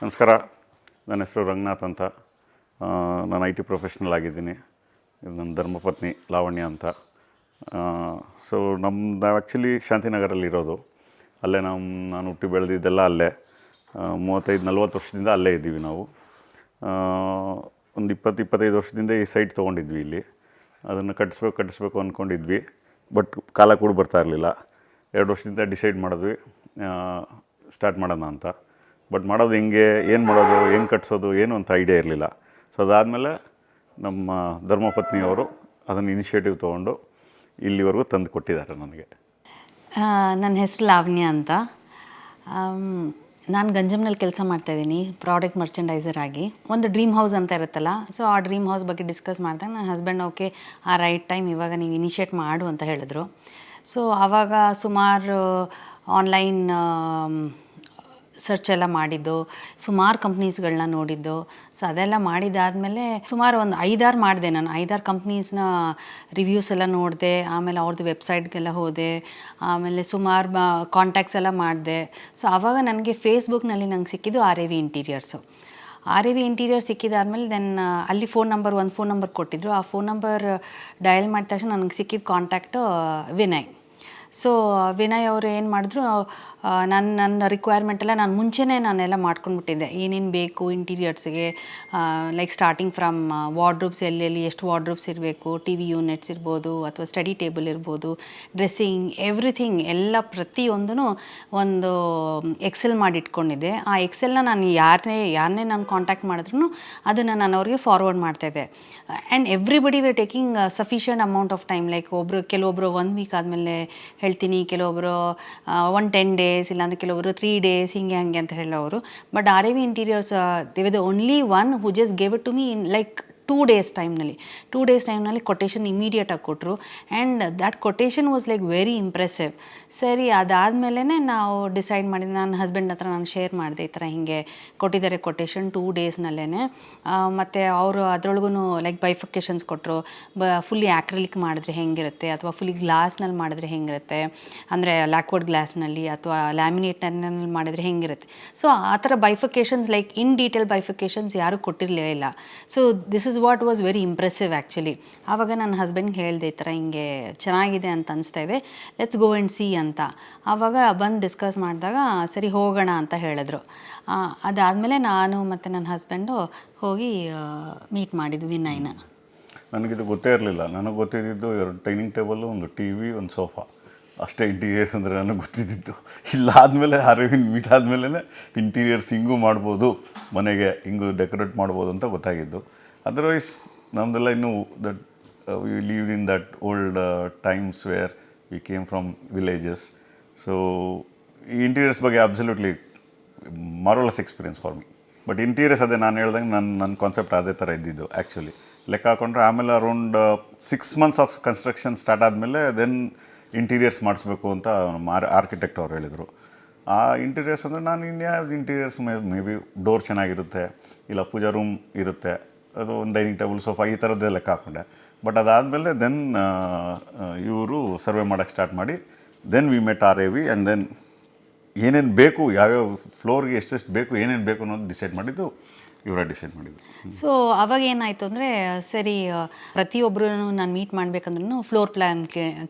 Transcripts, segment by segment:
ನಮಸ್ಕಾರ. ನನ್ನ ಹೆಸರು ರಂಗನಾಥ್ ಅಂತ. ನಾನು ಐ ಟಿ ಪ್ರೊಫೆಷ್ನಲ್ ಆಗಿದ್ದೀನಿ. ನನ್ನ ಧರ್ಮಪತ್ನಿ ಲಾವಣ್ಯ ಅಂತ. ಸೊ ನಮ್ದು ಆ್ಯಕ್ಚುಲಿ ಶಾಂತಿನಗರಲ್ಲಿ ಇರೋದು. ಅಲ್ಲೇ ನಮ್ಮ ನಾನು ಹುಟ್ಟಿ ಬೆಳೆದಿದ್ದೆಲ್ಲ ಅಲ್ಲೇ. ಮೂವತ್ತೈದು, ನಲ್ವತ್ತು ವರ್ಷದಿಂದ ಅಲ್ಲೇ ಇದ್ದೀವಿ ನಾವು. ಒಂದು ಇಪ್ಪತ್ತು, ಇಪ್ಪತ್ತೈದು ವರ್ಷದಿಂದ ಈ ಸೈಟ್ ತೊಗೊಂಡಿದ್ವಿ ಇಲ್ಲಿ. ಅದನ್ನು ಕಟ್ಟಿಸ್ಬೇಕು ಕಟ್ಟಿಸ್ಬೇಕು ಅಂದ್ಕೊಂಡಿದ್ವಿ ಬಟ್ ಕಾಲ ಕೂಡ ಬರ್ತಾ ಇರಲಿಲ್ಲ. ಎರಡು ವರ್ಷದಿಂದ ಡಿಸೈಡ್ ಮಾಡಿದ್ವಿ. ಸ್ಟಾರ್ಟ್ ಮಾಡೋಣ ಅಂತ. ಬಟ್ ಮಾಡೋದು ಹೆಂಗೆ, ಏನು ಮಾಡೋದು, ಹೆಂಗೆ ಕಟ್ಸೋದು, ಏನು ಅಂತ ಐಡಿಯಾ ಇರಲಿಲ್ಲ. ಸೊ ಅದಾದಮೇಲೆ ನಮ್ಮ ಧರ್ಮಪತ್ನಿಯವರು ಅದನ್ನು ಇನಿಷಿಯೇಟಿವ್ ತೊಗೊಂಡು ಇಲ್ಲಿವರೆಗೂ ತಂದು ಕೊಟ್ಟಿದ್ದಾರೆ ನನಗೆ. ನನ್ನ ಹೆಸರು ಲಾವಣ್ಯ ಅಂತ. ನಾನು ಗಂಜಮ್ನಲ್ಲಿ ಕೆಲಸ ಮಾಡ್ತಾಯಿದ್ದೀನಿ ಪ್ರಾಡಕ್ಟ್ ಮರ್ಚೆಂಡೈಸರ್ ಆಗಿ. ಒಂದು ಡ್ರೀಮ್ ಹೌಸ್ ಅಂತ ಇರುತ್ತಲ್ಲ ಸೊ ಆ ಡ್ರೀಮ್ ಹೌಸ್ ಬಗ್ಗೆ ಡಿಸ್ಕಸ್ ಮಾಡಿದಾಗ ನನ್ನ ಹಸ್ಬೆಂಡ್ ಓಕೆ ಆ ರೈಟ್ ಟೈಮ್ ಇವಾಗ ನೀವು ಇನಿಷಿಯೇಟ್ ಮಾಡು ಅಂತ ಹೇಳಿದ್ರು. ಸೊ ಆವಾಗ ಸುಮಾರು ಆನ್ಲೈನ್ ಸರ್ಚ್ ಎಲ್ಲ ಮಾಡಿದ್ದು, ಸುಮಾರು ಕಂಪ್ನೀಸ್ಗಳನ್ನ ನೋಡಿದ್ದು. ಸೊ ಅದೆಲ್ಲ ಮಾಡಿದಾದಮೇಲೆ ಸುಮಾರು ಒಂದು ಐದಾರು ಮಾಡಿದೆ ನಾನು. ಐದಾರು ಕಂಪ್ನೀಸ್ನ ರಿವ್ಯೂಸ್ ಎಲ್ಲ ನೋಡಿದೆ, ಆಮೇಲೆ ಅವ್ರದ್ದು ವೆಬ್ಸೈಟ್ಗೆಲ್ಲ ಹೋದೆ, ಆಮೇಲೆ ಸುಮಾರು ಕಾಂಟ್ಯಾಕ್ಟ್ಸ್ ಎಲ್ಲ ಮಾಡಿದೆ. ಸೊ ಆವಾಗ ನನಗೆ ಫೇಸ್ಬುಕ್ನಲ್ಲಿ ನಂಗೆ ಸಿಕ್ಕಿದ್ದು R A V interiors R A V interior ಸಿಕ್ಕಿದಾದ್ಮೇಲೆ then ಅಲ್ಲಿ ಫೋನ್ ನಂಬರ್ ಒಂದು ಫೋನ್ ನಂಬರ್ ಕೊಟ್ಟಿದ್ರು. ಆ ಫೋನ್ ನಂಬರ್ ಡಯಲ್ ಮಾಡಿದ ತಕ್ಷಣ ನನಗೆ ಸಿಕ್ಕಿದ ಕಾಂಟ್ಯಾಕ್ಟು ವಿನಯ್ ಸೊ ವಿನಯ್ ಅವರು ಏನು ಮಾಡಿದ್ರು ನನ್ನ ನನ್ನ ರಿಕ್ವೈರ್ಮೆಂಟ್ ಎಲ್ಲ ನಾನು ಮುಂಚೆನೇ ನಾನೆಲ್ಲ ಮಾಡ್ಕೊಂಡ್ಬಿಟ್ಟಿದ್ದೆ. ಏನೇನು ಬೇಕು ಇಂಟೀರಿಯರ್ಸ್ಗೆ ಲೈಕ್ ಸ್ಟಾರ್ಟಿಂಗ್ ಫ್ರಮ್ ವಾರ್ಡ್ರೂಬ್ಸ್ ಎಲ್ಲೆಲ್ಲಿ ಎಷ್ಟು ವಾರ್ಡ್ರೂಬ್ಸ್ ಇರಬೇಕು ಟಿ ವಿ ಯೂನಿಟ್ಸ್ ಇರ್ಬೋದು, ಅಥವಾ ಸ್ಟಡಿ ಟೇಬಲ್ ಇರ್ಬೋದು ಡ್ರೆಸ್ಸಿಂಗ್ ಎವ್ರಿಥಿಂಗ್ ಎಲ್ಲ ಪ್ರತಿಯೊಂದೂ ಒಂದು ಎಕ್ಸೆಲ್ ಮಾಡಿ ಇಟ್ಕೊಂಡಿದ್ದೆ ಆ ಎಕ್ಸೆಲ್ನ ನಾನು ಯಾರನ್ನೇ ಯಾರನ್ನೇ ನಾನು ಕಾಂಟ್ಯಾಕ್ಟ್ ಮಾಡಿದ್ರು ಅದನ್ನು ನಾನು ಅವ್ರಿಗೆ ಫಾರ್ವರ್ಡ್ ಮಾಡ್ತಾಯಿದ್ದೆ and everybody we taking sufficient amount of time like ಒಬ್ಬರು ಕೆಲವೊಬ್ಬರು ಒನ್ ವೀಕ್ ಆದಮೇಲೆ ಹೇಳ್ತೀನಿ. ಕೆಲವೊಬ್ಬರು ಒನ್ ಟೆನ್ ಡೇಸ್ ಇಲ್ಲಾಂದರೆ ಕೆಲವೊಬ್ಬರು ತ್ರೀ ಡೇಸ್ ಹಿಂಗೆ ಹಂಗೆ ಅಂತ ಹೇಳೋರು. But R A V interiors they the only one who just gave it to me in like two days ಟೈಮ್ನಲ್ಲಿ ಟೂ ಡೇಸ್ ಟೈಮ್ನಲ್ಲಿ ಕೊಟೇಶನ್ ಇಮಿಡಿಯೇಟಾಗಿ ಕೊಟ್ಟರು and that quotation was like very impressive ಸರಿ ಅದಾದಮೇಲೆ ನಾವು ಡಿಸೈಡ್ ಮಾಡಿದ್ದೆ ನನ್ನ ಹಸ್ಬೆಂಡ್ ಹತ್ರ ನಾನು ಶೇರ್ ಮಾಡಿದೆ ಈ ಥರ ಹಿಂಗೆ ಕೊಟ್ಟಿದ್ದಾರೆ ಕೊಟೇಷನ್ ಟೂ ಡೇಸ್ನಲ್ಲೇ ಮತ್ತು ಅವರು ಅದರೊಳಗೂ ಲೈಕ್ ಬೈಫಿಕೇಷನ್ಸ್ ಕೊಟ್ಟರು ಬ ಫುಲ್ಲಿ ಆ್ಯಕ್ರಲಿಕ್ ಮಾಡಿದ್ರೆ ಹೆಂಗಿರುತ್ತೆ? ಅಥವಾ ಫುಲ್ಲಿ ಗ್ಲಾಸ್ನಲ್ಲಿ ಮಾಡಿದ್ರೆ ಹೆಂಗಿರುತ್ತೆ? ಅಂದರೆ ಲ್ಯಾಕ್ವರ್ಡ್ ಗ್ಲಾಸ್ನಲ್ಲಿ ಅಥವಾ ಲ್ಯಾಮಿನೇಟ್ನಲ್ಲಿ ಮಾಡಿದರೆ ಹೆಂಗಿರುತ್ತೆ? ಸೊ ಆ ಥರ bifurcations like in detail bifurcations ಯಾರೂ ಕೊಟ್ಟಿರಲೇ ಇಲ್ಲ. So this is what was very impressive actually ಆವಾಗ ನನ್ನ ಹಸ್ಬೆಂಡ್ಗೆ ಹೇಳಿದೆ, ಈ ಥರ ಹಿಂಗೆ ಚೆನ್ನಾಗಿದೆ ಅಂತ ಅನಿಸ್ತಾ ಇದೆ ಲೆಟ್ಸ್ ಗೋ ಆ್ಯಂಡ್ ಸಿ ಅಂತ. ಆವಾಗ ಬಂದು ಡಿಸ್ಕಸ್ ಮಾಡಿದಾಗ, ಸರಿ, ಹೋಗೋಣ ಅಂತ ಹೇಳಿದ್ರು. ಅದಾದಮೇಲೆ ನಾನು ಮತ್ತು ನನ್ನ ಹಸ್ಬೆಂಡು ಹೋಗಿ ಮೀಟ್ ಮಾಡಿದ್ವಿ ವಿನಯ್ನ. ನನಗಿದು ಗೊತ್ತೇ ಇರಲಿಲ್ಲ. ನನಗೆ ಗೊತ್ತಿದ್ದು ಎರಡು ಡೈನಿಂಗ್ ಟೇಬಲ್ಲು ಒಂದು ಟಿ ವಿ ಒಂದು ಸೋಫಾ ಅಷ್ಟೇ ಇಂಟೀರಿಯರ್ಸ್ ಅಂದರೆ ನನಗೆ ಗೊತ್ತಿದ್ದಿದ್ದು. ಇಲ್ಲಾದಮೇಲೆ ಅರವಿಂದ್ ಮೀಟ್ ಆದಮೇಲೆ ಇಂಟೀರಿಯರ್ಸ್ ಹಿಂಗೂ ಮಾಡ್ಬೋದು, ಮನೆಗೆ ಹಿಂಗೂ ಡೆಕೋರೇಟ್ ಮಾಡ್ಬೋದು ಅಂತ ಗೊತ್ತಾಗಿದ್ದು. ಅದರ್ವೈಸ್ ನಮ್ಮದೆಲ್ಲ ಇನ್ನೂ that we live in that old times where we came from villages so ಈ ಇಂಟೀರಿಯರ್ಸ್ ಬಗ್ಗೆ absolutely marvellous experience for me but interiors ಅದೇ ನಾನು ಹೇಳ್ದಂಗೆ ನನ್ನ ನನ್ನ ಕಾನ್ಸೆಪ್ಟ್ ಅದೇ ಥರ ಇದ್ದಿದ್ದು ಆ್ಯಕ್ಚುಲಿ ಲೆಕ್ಕ ಹಾಕೊಂಡ್ರೆ ಆಮೇಲೆ around six months of construction start ಆದಮೇಲೆ ದೆನ್ ಇಂಟೀರಿಯರ್ಸ್ ಮಾಡಿಸ್ಬೇಕು ಅಂತ ಮಾರ್ ಆರ್ ಆರ್ಕಿಟೆಕ್ಟ್ ಅವ್ರು ಹೇಳಿದರು. ಆ ಇಂಟೀರಿಯರ್ಸ್ ಅಂದರೆ ನಾನು ಇನ್ಯಾವ್ದು interiors may may be door ಚೆನ್ನಾಗಿರುತ್ತೆ, ಇಲ್ಲ ಪೂಜಾ ರೂಮ್ ಇರುತ್ತೆ. ಅದು ಒಂದು ಡೈನಿಂಗ್ ಟೇಬಲ್, ಸೋಫಾ, ಈ ಥರದ್ದೇ ಲೆಕ್ಕ ಹಾಕೊಂಡೆ. ಬಟ್ ಅದಾದಮೇಲೆ ದೆನ್ ಇವರು ಸರ್ವೆ ಮಾಡೋಕ್ಕೆ ಸ್ಟಾರ್ಟ್ ಮಾಡಿ then we met R A V and then ಏನೇನು ಬೇಕು, ಯಾವ್ಯಾವ ಫ್ಲೋರ್ಗೆ ಎಷ್ಟೆಷ್ಟು ಬೇಕು, ಏನೇನು ಬೇಕು ಅನ್ನೋದು ಡಿಸೈಡ್ ಮಾಡಿದ್ದು ಇವರ ಡಿಸೈಡ್ ಮಾಡಿದ್ರು. ಸೊ ಅವಾಗ ಏನಾಯ್ತು ಅಂದರೆ, ಸರಿ ಪ್ರತಿಯೊಬ್ಬರೂ ನಾನು ಮೀಟ್ ಮಾಡ್ಬೇಕಂದ್ರೂ ಫ್ಲೋರ್ ಪ್ಲ್ಯಾನ್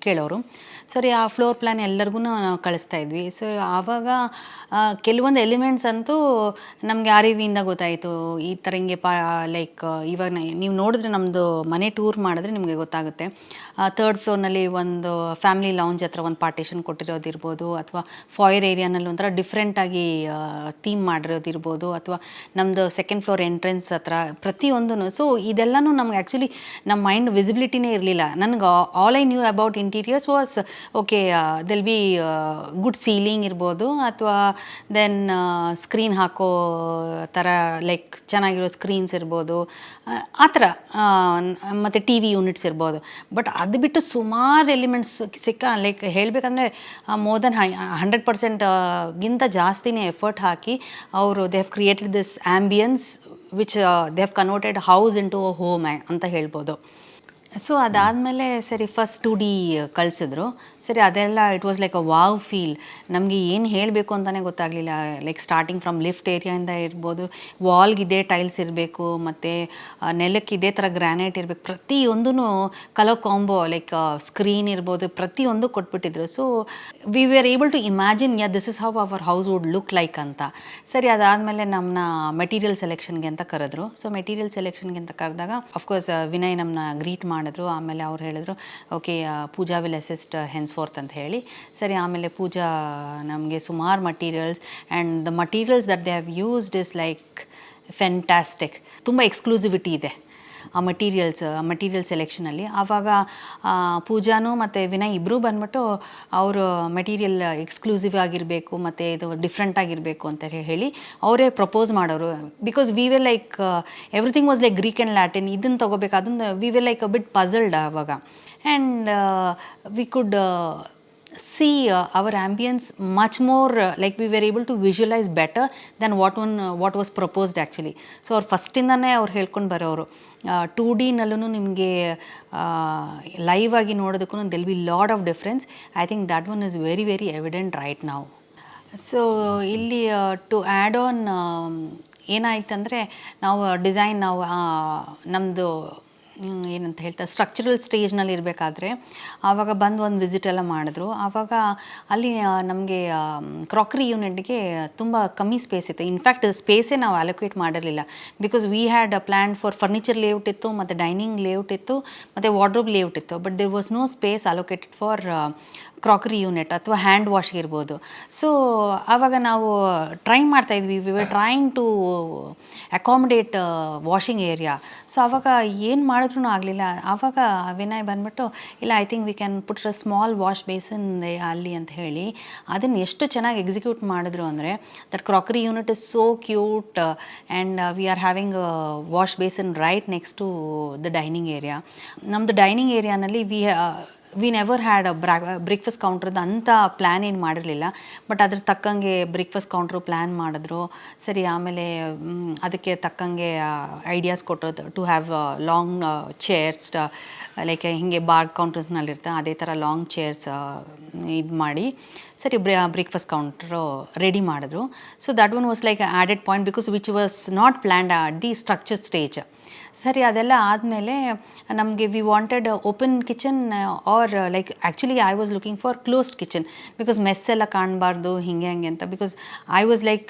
ಕೇಳೋರು. ಸರಿ, ಆ ಫ್ಲೋರ್ ಪ್ಲ್ಯಾನ್ ಎಲ್ಲರಿಗೂ ನಾವು ಕಳಿಸ್ತಾ ಇದ್ವಿ. ಸೊ ಆವಾಗ ಕೆಲವೊಂದು ಎಲಿಮೆಂಟ್ಸ್ ಅಂತೂ ನಮಗೆ ಆರ್ ಇ ಗೊತ್ತಾಯ್ತು. ಗೊತ್ತಾಯಿತು ಈ ಥರ ಹಿಂಗೆ ಪಾ ಲೈಕ್ ಇವಾಗ ನೀವು ನೋಡಿದ್ರೆ ನಮ್ಮದು ಮನೆ ಟೂರ್ ಮಾಡಿದ್ರೆ ನಿಮಗೆ ಗೊತ್ತಾಗುತ್ತೆ. ತರ್ಡ್ ಫ್ಲೋರ್ನಲ್ಲಿ ಒಂದು ಫ್ಯಾಮಿಲಿ ಲೌಂಜ್ ಹತ್ರ ಒಂದು ಪಾರ್ಟೇಷನ್ ಕೊಟ್ಟಿರೋದಿರ್ಬೋದು, ಅಥವಾ ಫಾಯರ್ ಏರಿಯಾನಲ್ಲಿ ಒಂಥರ ಡಿಫ್ರೆಂಟಾಗಿ ಥೀಮ್ ಮಾಡಿರೋದಿರ್ಬೋದು, ಅಥವಾ ನಮ್ಮದು ಸೆಕೆಂಡ್ ಫ್ಲೋರ್ ಎಂಟ್ರೆನ್ಸ್ ಹತ್ರ ಪ್ರತಿಯೊಂದೂ ಸೊ ಇದೆಲ್ಲನೂ ನಮ್ಗೆ ಆ್ಯಕ್ಚುಲಿ ನಮ್ಮ ಮೈಂಡ್ ವಿಸಿಬಿಲಿಟಿನೇ ಇರಲಿಲ್ಲ ನನಗೆ all I knew about interiors was okay there'll be good ceiling ಇರ್ಬೋದು ಅಥವಾ ದೆನ್ ಸ್ಕ್ರೀನ್ ಹಾಕೋ ಥರ ಲೈಕ್ ಚೆನ್ನಾಗಿರೋ ಸ್ಕ್ರೀನ್ಸ್ ಇರ್ಬೋದು ಆ, ಥರ ಮತ್ತು ಟಿ ವಿ ಯೂನಿಟ್ಸ್ ಇರ್ಬೋದು ಬಟ್ ಅದು ಬಿಟ್ಟು ಸುಮಾರು ಎಲಿಮೆಂಟ್ಸ್ ಸಿಕ್ಕ ಲೈಕ್ ಹೇಳಬೇಕಂದ್ರೆ ಮೋರ್ ದೆನ್ ಹಂಡ್ರೆಡ್ ಪರ್ಸೆಂಟ್ಗಿಂತ ಜಾಸ್ತಿನೇ ಎಫರ್ಟ್ ಹಾಕಿ ಅವರು they have created this ambience which they have converted house into home ಅಂತ ಹೇಳ್ಬೋದು. ಸೊ ಅದಾದಮೇಲೆ ಸರಿ ಫಸ್ಟ್ ಟು ಡಿ ಕಳಿಸಿದ್ರು. ಸರಿ, ಅದೆಲ್ಲ it was like a wow feel ನಮಗೆ ಏನು ಹೇಳಬೇಕು ಅಂತಲೇ ಗೊತ್ತಾಗಲಿಲ್ಲ. ಲೈಕ್ ಸ್ಟಾರ್ಟಿಂಗ್ ಫ್ರಮ್ ಲಿಫ್ಟ್ ಏರಿಯಾಯಿಂದ ಇರ್ಬೋದು ವಾಲ್ಗೆ ಇದೇ ಟೈಲ್ಸ್ ಇರಬೇಕು, ಮತ್ತು ನೆಲಕ್ಕೆ ಇದೇ ಥರ ಗ್ರಾನೈಟ್ ಇರಬೇಕು. ಪ್ರತಿಯೊಂದೂ ಕಲರ್ ಕಾಂಬೋ ಲೈಕ್ ಸ್ಕ್ರೀನ್ ಇರ್ಬೋದು, ಪ್ರತಿಯೊಂದು ಕೊಟ್ಬಿಟ್ಟಿದ್ರು. So we were able to imagine ya this is how our house would look like ಅಂತ. ಸರಿ, ಅದಾದಮೇಲೆ ನಮ್ಮನ್ನ ಮೆಟೀರಿಯಲ್ ಸೆಲೆಕ್ಷನ್ಗೆ ಅಂತ ಕರೆದ್ರು. ಸೊ ಮೆಟೀರಿಯಲ್ ಸೆಲೆಕ್ಷನ್ಗೆ ಅಂತ ಕರೆದಾಗ ಅಫ್ಕೋರ್ಸ್ ವಿನಯ್ ನಮ್ಮನ್ನ ಗ್ರೀಟ್ ಮಾಡಿದ್ರು. ಆಮೇಲೆ ಅವ್ರು ಹೇಳಿದ್ರು, okay Pooja will assist henceforth ಅಂತ ಹೇಳಿ. ಸರಿ, ಆಮೇಲೆ ಪೂಜಾ ನಮಗೆ ಸುಮಾರು materials and the materials that they have used is like fantastic ತುಂಬ ಎಕ್ಸ್ಕ್ಲೂಸಿವಿಟಿ ಇದೆ. ಆ ಮಟೀರಿಯಲ್ಸ್ ಮಟೀರಿಯಲ್ ಸೆಲೆಕ್ಷನಲ್ಲಿ ಆವಾಗ ಪೂಜಾನು ಮತ್ತು ವಿನಯ್ ಇಬ್ಬರೂ ಬಂದ್ಬಿಟ್ಟು ಅವರು ಮೆಟೀರಿಯಲ್ ಎಕ್ಸ್ಕ್ಲೂಸಿವ್ ಆಗಿರಬೇಕು, ಮತ್ತು ಇದು ಡಿಫ್ರೆಂಟ್ ಆಗಿರಬೇಕು ಅಂತ ಹೇಳಿ ಅವರೇ ಪ್ರಪೋಸ್ ಮಾಡೋರು. Because we were like everything was like Greek and Latin ಇದನ್ನು ತೊಗೋಬೇಕು, ಅದನ್ನು we were like a bit puzzled ಆವಾಗ. And we could see uh, our ambience much more uh, like we were able to visualize better than what one uh, what was proposed actually. So ಅವ್ರು ಫಸ್ಟಿಂದನೇ ಅವ್ರು ಹೇಳ್ಕೊಂಡು ಬರೋರು. Two ಡಿನಲ್ಲೂ ನಿಮಗೆ live ಆಗಿ ನೋಡೋದಕ್ಕೂ there'll be lot of difference I think that one is very very evident right ನಾವು so ಇಲ್ಲಿ ಟು ಆ್ಯಡ್ ಆನ್ ಏನಾಯ್ತಂದರೆ ನಾವು ಡಿಸೈನ್ ನಾವು ನಮ್ಮದು ಏನಂತ ಹೇಳ್ತಾರೆ ಸ್ಟ್ರಕ್ಚರಲ್ ಸ್ಟೇಜ್ನಲ್ಲಿ ಇರಬೇಕಾದ್ರೆ, ಆವಾಗ ಬಂದು ಒಂದು ವಿಸಿಟ್ ಎಲ್ಲ ಮಾಡಿದ್ರು. ಆವಾಗ ಅಲ್ಲಿ ನಮಗೆ ಕ್ರಾಕರಿ ಯೂನಿಟ್ಗೆ ತುಂಬ ಕಮ್ಮಿ ಸ್ಪೇಸ್ ಇತ್ತು. ಇನ್ಫ್ಯಾಕ್ಟ್ ಸ್ಪೇಸೇ ನಾವು ಅಲೋಕೇಟ್ ಮಾಡಿರಲಿಲ್ಲ. Because we had plan for furniture layout ಇತ್ತು, ಮತ್ತು ಡೈನಿಂಗ್ ಲೇಔಟ್ ಇತ್ತು, ಮತ್ತು ವಾರ್ಡ್ರೋಬ್ ಲೇಔಟ್ ಇತ್ತು. But there was no space allocated for crockery unit ಅಥವಾ ಹ್ಯಾಂಡ್ ವಾಶ್ ಇರ್ಬೋದು. ಸೊ ಆವಾಗ ನಾವು ಟ್ರೈ ಮಾಡ್ತಾ ಇದ್ವಿ. We were trying to accommodate washing area so ಆವಾಗ ಏನು ಮಾಡಿದ್ರೂ ಆಗಲಿಲ್ಲ. ಆವಾಗ ವಿನಯ್ ಬಂದ್ಬಿಟ್ಟು, ಇಲ್ಲ I think we can put a small wash basin ಅಲ್ಲಿ ಅಂತ ಹೇಳಿ, ಅದನ್ನು ಎಷ್ಟು ಚೆನ್ನಾಗಿ ಎಕ್ಸಿಕ್ಯೂಟ್ ಮಾಡಿದ್ರು ಅಂದರೆ that crockery unit is so cute and we are having wash basin right next to the dining area ನಮ್ಮದು dining ಏರಿಯಾನಲ್ಲಿ we we never had bra breakfast ಕೌಂಟ್ರದ್ದು ಅಂಥ ಪ್ಲ್ಯಾನ್ ಏನು ಮಾಡಿರಲಿಲ್ಲ. ಬಟ್ ಅದ್ರ ತಕ್ಕಂಗೆ ಬ್ರೇಕ್ಫಾಸ್ಟ್ ಕೌಂಟ್ರು ಪ್ಲ್ಯಾನ್ ಮಾಡಿದ್ರು. ಸರಿ, ಆಮೇಲೆ ಅದಕ್ಕೆ ತಕ್ಕಂಗೆ ಐಡಿಯಾಸ್ ಕೊಟ್ಟರು to have long chairs like ಹಿಂಗೆ ಬಾರ್ ಕೌಂಟರ್ಸ್ನಲ್ಲಿರ್ತಾ ಅದೇ ಥರ ಲಾಂಗ್ ಚೇರ್ಸ್ ಇದು ಮಾಡಿ, ಸರಿ, ಬ್ರೇ ಬ್ರೇಕ್ಫಾಸ್ಟ್ ಕೌಂಟ್ರು ರೆಡಿ ಮಾಡಿದ್ರು. So that one was like added point because which was not planned at the structure stage ಸರಿ, ಅದೆಲ್ಲ ಆದಮೇಲೆ ನಮಗೆ we wanted open kitchen or like actually I was looking for closed kitchen because mess ಎಲ್ಲ ಕಾಣಬಾರ್ದು, ಹಿಂಗೆ, ಹಂಗೆ ಅಂತ. Because I was like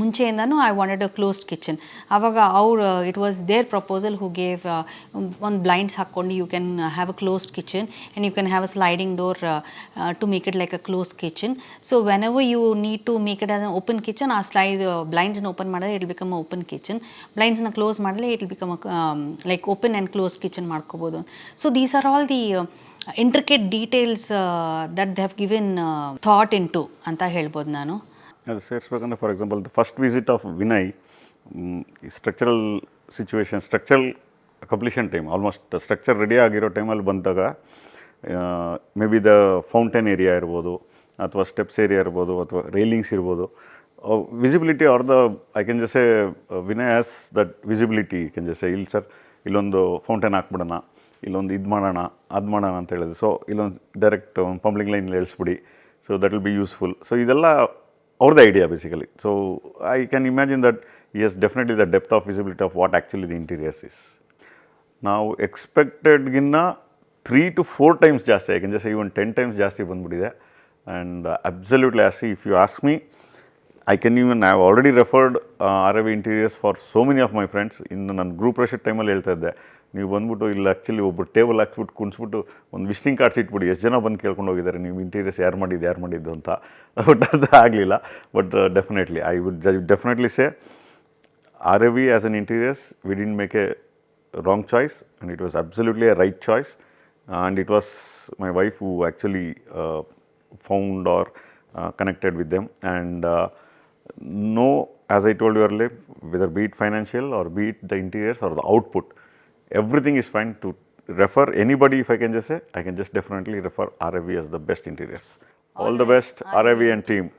ಮುಂಚೆಯಿಂದನೂ I wanted a closed kitchen ಆವಾಗ ಅವ್ರು it was there proposal who gave ಒಂದು ಬ್ಲೈಂಡ್ಸ್ ಹಾಕ್ಕೊಂಡು you can have a closed kitchen and you can have a sliding door to make it like a close kitchen so whenever you need to make it as open kitchen ಆ slide ಬ್ಲೈಂಡ್ಸ್ನ open ಮಾಡಿದ್ರೆ it become open kitchen ಬ್ಲೈಂಡ್ಸ್ನ close ಮಾಡಲೇ it become like open and close kitchen ಮಾಡ್ಕೋಬೋದು so these are all the intricate details that they have given thought into ಅಂತ ಹೇಳ್ಬೋದು ನಾನು ಅದು ಸೇರಿಸ್ಬೇಕಂದ್ರೆ for example the first visit of Vinay structural situation structural completion time almost structure ready ಆಗಿರೋ ಟೈಮಲ್ಲಿ ಬಂದಾಗ may be the fountain area ಇರ್ಬೋದು, ಅಥವಾ steps area ಇರ್ಬೋದು, ಅಥವಾ ರೈಲಿಂಗ್ಸ್ ಇರ್ಬೋದು. Visibility or the I can gauge Vinay as that visibility can gauge ಇಲ್ಲಿ sir, ಇಲ್ಲೊಂದು ಫೌಂಟೇನ್ ಹಾಕ್ಬಿಡೋಣ, ಇಲ್ಲೊಂದು ಇದು ಮಾಡೋಣ, ಅದು ಮಾಡೋಣ ಅಂತ ಹೇಳಿದ್ರು. ಸೊ ಇಲ್ಲೊಂದು direct plumbing line ಇಳಿಸ್ಬಿಡಿ so that will be useful so ಇದೆಲ್ಲ ಅವ್ರದ್ದು idea basically so I can imagine that is definitely the depth of visibility of what actually the interiors is ನಾವು ಎಕ್ಸ್ಪೆಕ್ಟೆಡ್ಗಿನ್ನ ತ್ರೀ ಟು ಫೋರ್ ಟೈಮ್ಸ್ ಜಾಸ್ತಿ ಯಾಕೆಂದರೆ sir even ten times ಜಾಸ್ತಿ ಬಂದ್ಬಿಟ್ಟಿದೆ. And absolutely as if you ask me I can even I have already referred R A interiors for so many of my friends ಇನ್ನು ನನ್ನ group ರಶೆಡ್ ಟೈಮಲ್ಲಿ ಹೇಳ್ತಾ ಇದ್ದೆ, ನೀವು ಬಂದ್ಬಿಟ್ಟು ಇಲ್ಲಿ ಆ್ಯಕ್ಚುಲಿ ಒಬ್ಬರು ಟೇಬಲ್ ಹಾಕ್ಸ್ಬಿಟ್ಟು ಕುಣಿಸ್ಬಿಟ್ಟು ಒಂದು ವಿಸಿಟಿಂಗ್ ಕಾರ್ಡ್ಸ್ ಇಟ್ಬಿಡಿ. ಎಷ್ಟು ಜನ ಬಂದು ಕೇಳ್ಕೊಂಡು ಹೋಗಿದ್ದಾರೆ? ನೀವು ಇಂಟೀರಿಯರ್ಸ್ ಯಾರು ಮಾಡಿದ್ದು ಯಾರು ಮಾಡಿದ್ದು ಅಂತ. ಬಟ್ ಅದು ಆಗಲಿಲ್ಲ. But definitely I would definitely say R A V as an interiors we didn't make a wrong choice and it was absolutely a right choice. And it was my wife who actually uh, found or uh, connected with them. And uh, no as i told you earlier whether be it financial or be it the interiors or the output everything is fine to refer anybody if i can just say. I can just definitely refer rv as the best interiors. All the best rv and team